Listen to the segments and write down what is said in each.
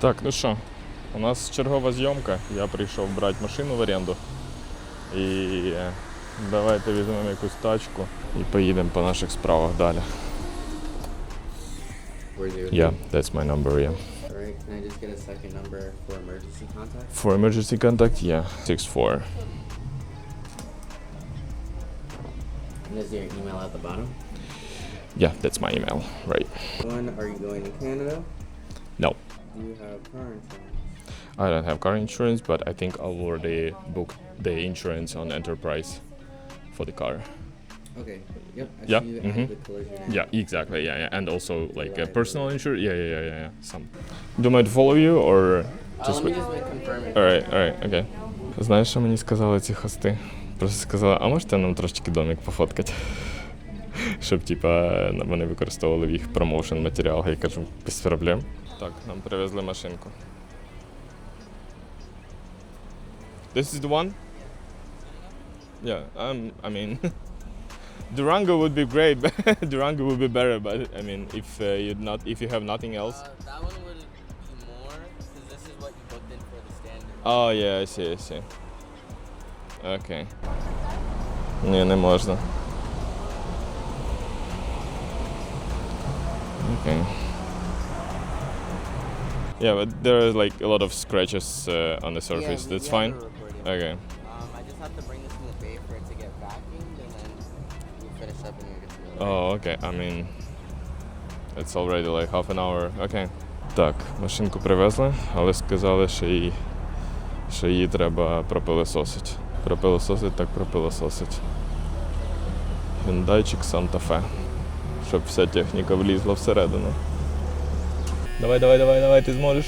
Так, ну що, у нас чергова зйомка. Я прийшов брати машину в оренду. І е, давайте візьмемо якусь тачку і поїдемо по наших справах далі. Yeah, that's my number, yeah. Alright, can I just get a second number for emergency contact? For emergency contact, yeah, 64. And is your email at the bottom? Yeah, that's my email, right. When are you going to Canada? No, Do you have car insurance? I don't have car insurance, but I think I already booked the insurance on Enterprise for the car. Okay. Yep. I Yeah, see you mhm. added the collision. and- Yeah, exactly. Yeah, yeah, and also like uh, personal insurance. Yeah, yeah, yeah, yeah, yeah. Some. Do to follow you or Uh, just? let me wait? just make confirm it. Alright, alright, окей. Знаєш, що мені сказали ці хости? Просто сказали, а можете нам трошечки домик пофоткати? Щоб типа вони використовували в їх промоушен матеріал. Я кажу, без проблем. Так, нам привезли машинку. This is the one? Yeah, um, I mean, Durango would be great. but Durango would be better, but I mean, if uh, you not, if you have nothing else. Uh, that one would be more because this is what you booked in for the standard. Oh, yeah, I see, I see. Окей. Ні, не можна. Окей. Yeah, but there are like a lot of scratches uh, on the surface. we- That's we fine. Okay. Um, I just have to bring this in the bay for it to get vacuumed, and then we'll finish up and you're good to go. Oh, okay. I mean, it's already like half an hour. Okay. Так, машинку привезли, але сказали, що її, що її треба пропилесосити. Пропилесосить, так пропилесосить. Hyundaiчик Santa Fe. Щоб вся техніка влізла всередину. Давай, давай, давай, давай, ти зможеш.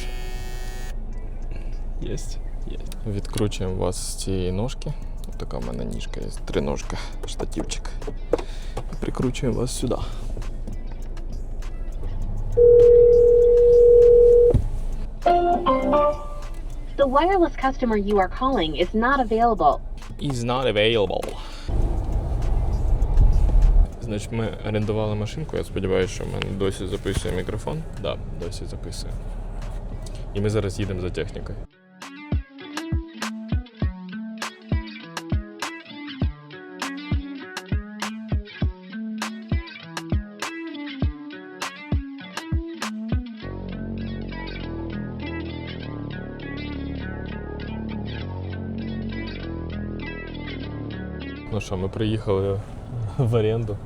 Єсть. Єсть. Відкручуємо вас з цієї ножки. Така в мене ніжка є, три ножки, штативчик. І прикручуємо вас сюди. The wireless customer you are calling is not available. Is not available. Значить, ми орендували машинку, я сподіваюся, що в мене досі записує мікрофон. Да, досі записує. І ми зараз їдемо за технікою. Ну що, ми приїхали в оренду.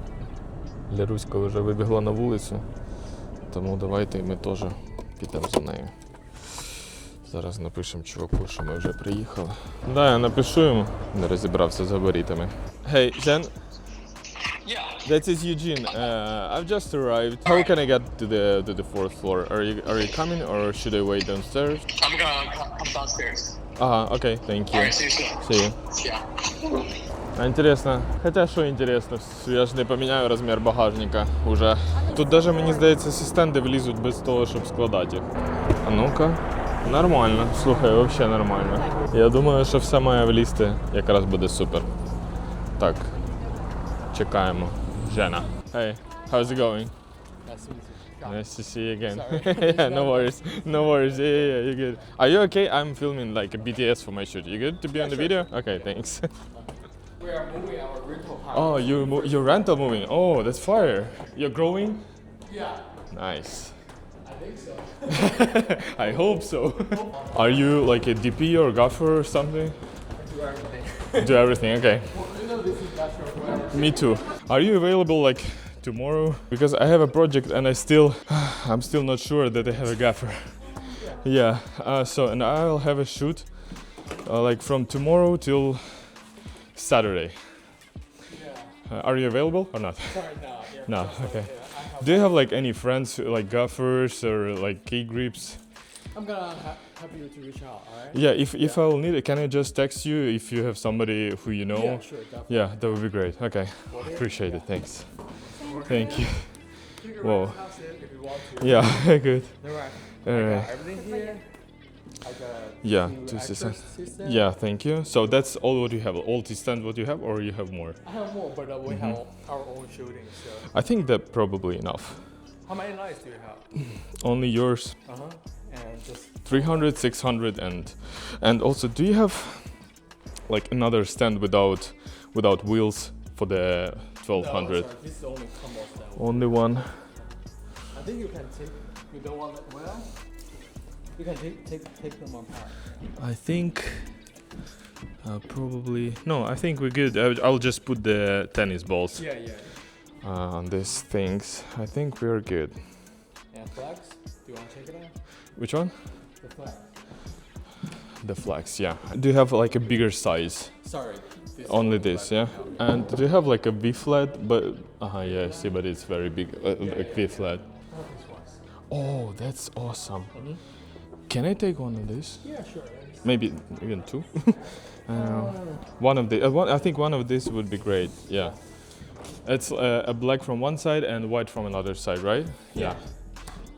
Ляруська вже вибігла на вулицю, тому давайте ми теж підемо за нею. Зараз напишемо чуваку, що ми вже приїхали. Да, я напишу йому. Не розібрався з габаритами. Hey, Jen. Yeah. That is Eugene. Uh, I've just arrived. How can I get to the to the fourth floor? Are you are you coming or should I wait downstairs? I'm gonna come downstairs. Ага, окей, thank you. Alright, see you soon. See you. Yeah. А інтересно, хоча що інтересно, я ж не поміняю розмір багажника уже. Тут навіть мені здається, асистенти влізуть без того, щоб складати їх. А ну-ка. Нормально, слухай, взагалі нормально. Я думаю, що все має влізти, якраз буде супер. Так, чекаємо. Жена. Hey, how's it going? Nice to see you again. yeah, no worries. No worries. Yeah, yeah, yeah, you're good. Are you okay? I'm filming like a BTS for my shoot. You good to be on the video? Okay, thanks. We are moving our rental house. Oh, you mo- you're rental moving. Oh, that's fire. You're growing. Yeah, Nice. I think so. I hope so. Are you like a DP or gaffer or something? I Do everything. Do everything. Okay. you know this is natural forever. Me too. Are you available like tomorrow? Because I have a project and I still, I'm still not sure that I have a gaffer. Yeah. Uh, so and I'll have a shoot, uh, like from tomorrow till Saturday. Yeah. Uh, are you available or not? Sorry, no. Yeah. No. Okay. Yeah, Do you have like any friends like gaffers or like key grips? I'm gonna ha- help you to reach out, alright? Yeah, if if I'll need it, can I just text you if you have somebody who you know? Yeah, sure, definitely. Yeah, that would be great. Okay, appreciate it. Thanks. Thank you. Whoa. rent the house in if you want to. Yeah, good. All right. All right. everything here. Yeah, two systems. system. Yeah, thank you. So that's all what you have. All stand what you have, or you have more? I have more, but uh, we have our own shooting, so. I think that probably enough. How many lights do you have? Only yours. Uh huh. And just 300, 600 and and also do you have like another stand without without wheels for the 1200? No, this is only that one. Only one. I think you can take. You don't want it. Well, you can take take take them apart. I think uh, probably no. I think we're good. I, I'll just put the tennis balls Yeah, yeah. uh, on these things. I think we're good. And flags. Do you want to check it out? Which one? The flag. The flags. Yeah. Do you have like a bigger size? Sorry. This Only this, yeah. And do you have like a V flat? But uh huh. Yeah. I See, but it's very big. Uh, like V flat. Oh. Oh, that's awesome. Mhm. Can I take one of these? Yeah, sure. Maybe even two. uh, one of the. Uh, one, I think one of these would be great. Yeah. It's uh, a black from one side and white from another side, right? Yeah.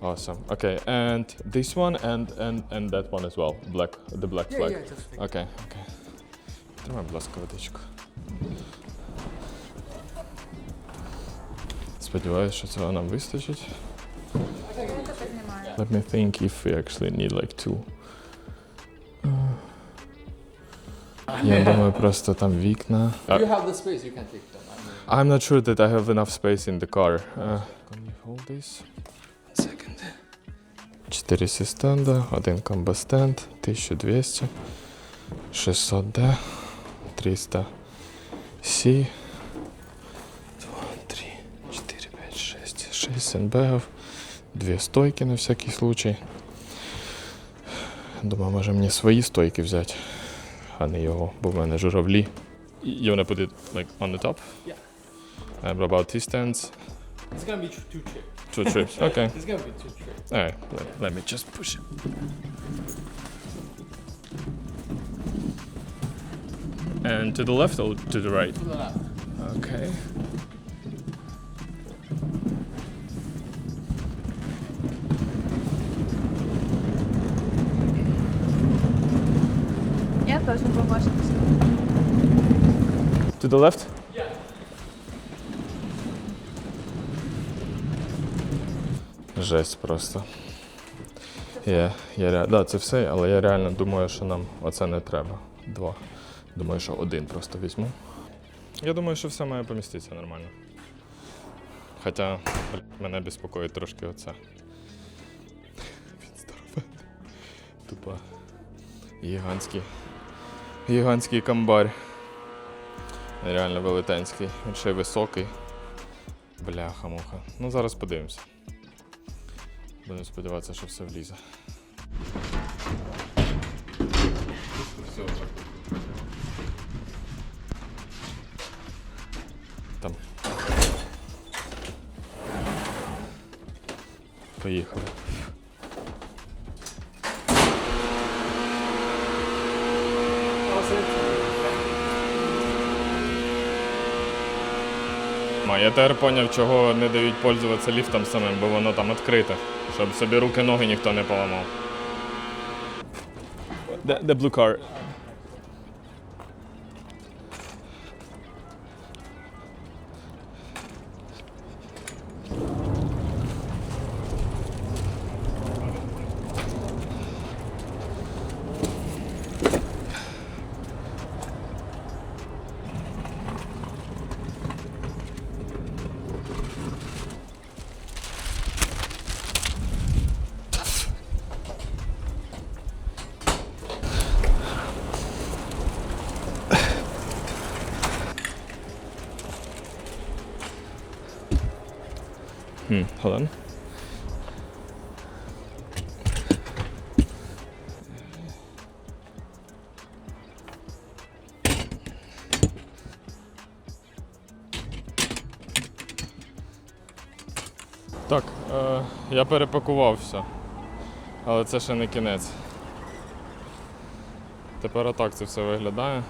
Awesome. Okay, and this one and and and that one as well. Black, the black Yeah, flag. yeah, just take Окей, окей. Тримай, будь ласка, водичку. Сподіваюсь, що цього нам вистачить. Let me think if we actually need like two. Uh, Я думаю, просто там вікна. If you have the space, you can take them. I mean, I'm not sure that I have enough space in the car. Uh, can you hold this? One second. 4 стенда, один комбостенд, 1200, 600D, 300 C, 2, 3, 4, 5, 6, 6 сендбегів, Дві стойки на всякий случай. Думаю, може мені свої стойки взяти, а не його, бо в мене журавлі. You wanna put it like on the top? Yeah. And what about these stands? it's gonna be two trips. Two trips. Okay. It's gonna be two trips. All right. Let, let me just push it. And to the left or to the right? To the left. Okay. Теж не. To the left? Yeah. Жесть просто. Я, я, ре- да, це все, але я реально думаю, що нам оце не треба. Два. Думаю, що один просто візьму. Я думаю, що все має поміститися нормально. Хоча мене безпокоїть трошки оце. Він здоровенний. Тупо гігантський. Гігантський камбар. Реально велетенський. Він ще й високий. Бляха-муха. Ну зараз подивимося. Будемо сподіватися, що все влізе. Там. Поїхали. Я тепер зрозумів, чого не дають пользуватися ліфтом самим, бо воно там відкрите, щоб собі руки ноги ніхто не поламав. The, the blue car. Hmm, hold on. Так, е, я перепакувався, але це ще не кінець. Тепер отак це все виглядає.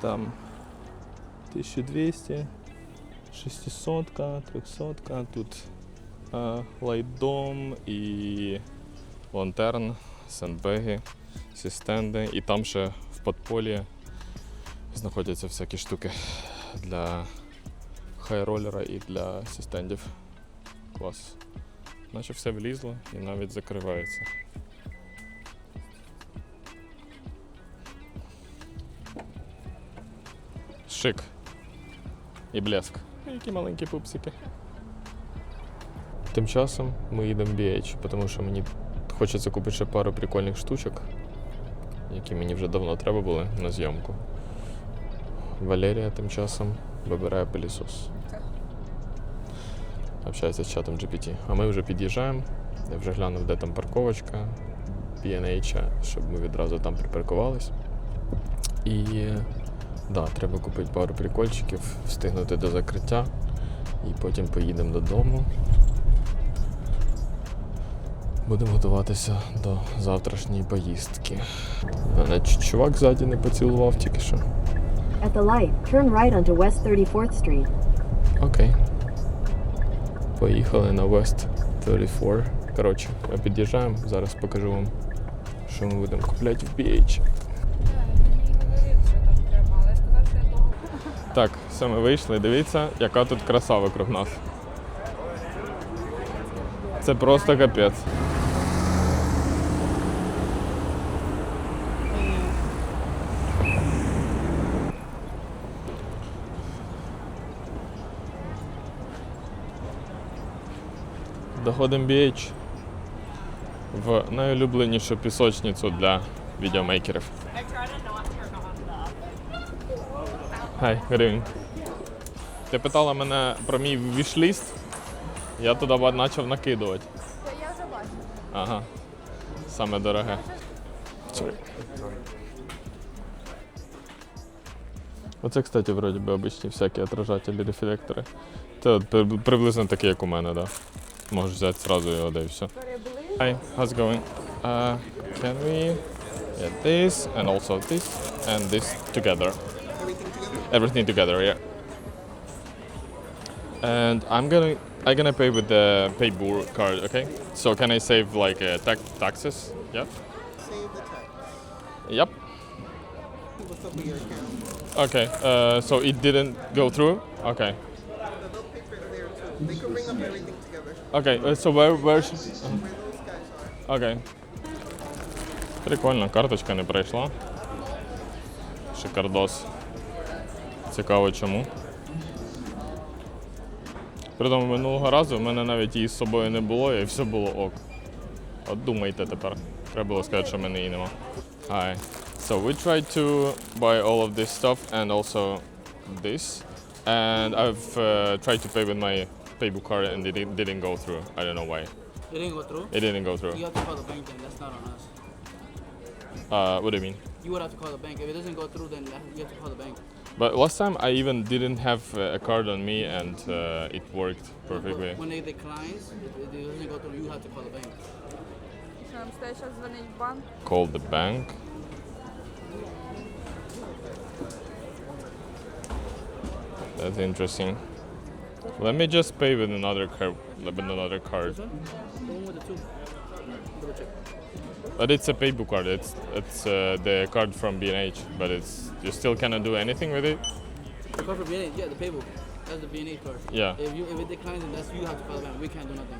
Там 1200. 600, 300, тут е, лайдом і лантерн, сендбеги, всі. І там ще в подполі знаходяться всякі штуки для хайролера і для сістендів. Клас. Наче все влізло і навіть закривається. Шик. І блеск. Які маленькі пупсики. Тим часом ми їдемо в BH, тому що мені хочеться купити ще пару прикольних штучок, які мені вже давно треба були на зйомку. Валерія тим часом вибирає пилісос. Общається з чатом GPT. А ми вже під'їжджаємо. Я вже глянув, де там парковочка P&H, щоб ми відразу там припаркувались. І да, треба купити пару прикольчиків, встигнути до закриття. І потім поїдемо додому. Будемо готуватися до завтрашньої поїздки. Мене чувак ззаді не поцілував тільки що. At the light, turn right onto West 34th Street. Окей. Поїхали на West 34. Коротше, ми під'їжджаємо. Зараз покажу вам, що ми будемо купляти в BH. Так, все, ми вийшли. Дивіться, яка тут краса вокруг нас. Це просто капець. Доходимо BH в найулюбленішу пісочницю для відеомейкерів. Good evening. Ти питала мене про мій вішліст. Я туди почав накидувати. Я вже бачу. Ага. Саме дороге. Sorry. Оце, кстати, вроді би обичні всякі отражателі, рефлектори. Це приблизно такі, як у мене, да. Можеш взяти зразу його, да і все. Hi, how's it going? Uh, can we get this and also this and this together? Everything together, yeah. And I'm gonna I'm gonna pay with the Paybour card, okay? So can I save like uh, tax taxes? Yeah. Save the tax. Yep. What's up with your account? Okay. Uh, so it didn't go through. Okay. They'll pay for it there too. They can bring up everything together. Okay. Uh, so where where? Should... Where those guys are. Окей. Прикольно, карточка не пройшла. Шикардос. Цікаво чому. Притому минулого разу в мене навіть її з собою не було і все було ок. От думайте тепер. Треба було сказати, що в мене її нема. Hi. So we tried to buy all of this stuff and also this. And I've uh, tried to pay with my PayBook card and it didn't- didn't go through. I don't know why. It didn't go through. It didn't go through. You have to call the bank then. That's not on us. Uh, what do you mean? You would have to call the bank. If it doesn't go through, then you have to call the bank. But last time I even didn't have uh, a card on me and uh, it worked perfectly. When they declines, if it doesn't go through, you have to call the bank. Що нам стоїть зараз дзвонить в банк? Call the bank. That's interesting. Let me just pay with another card. With another card. The one with the two. Double check. But it's a PayBook card. It's it's uh, the card from B&H, but it's you still cannot do anything with it. The card for BNA, yeah, the paybook. That's the BNA card. Yeah. If you if it declines, then that's you have to call the bank. We can't do nothing.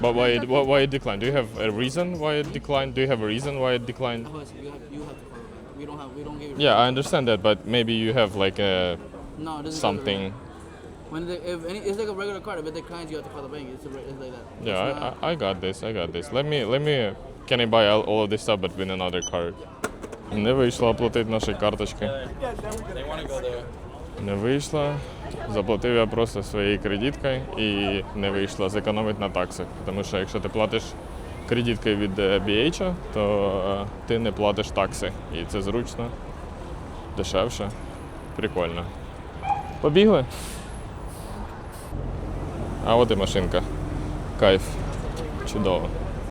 But why it, why, why it declined? Do you have a reason why it declined? Do you have a reason why it declined? Oh, You have you have to call the bank. We don't have we don't give. Yeah, I understand that, but maybe you have like a No, it doesn't. go through. something. When the, if any, it's like a regular card. If it declines, you have to call the bank. It's, a, it's like that. It's Yeah, I, I, I got this. I got this. Let me let me. Can I buy all, of this stuff but with another card? Не вийшло оплатити наші карточки. Не вийшло. Заплатив я просто своєю кредиткою і не вийшло зекономити на таксах. Тому що якщо ти платиш кредиткою від BH, то ти не платиш такси. І це зручно, дешевше. Прикольно. Побігли? А от і машинка. Кайф. Чудово.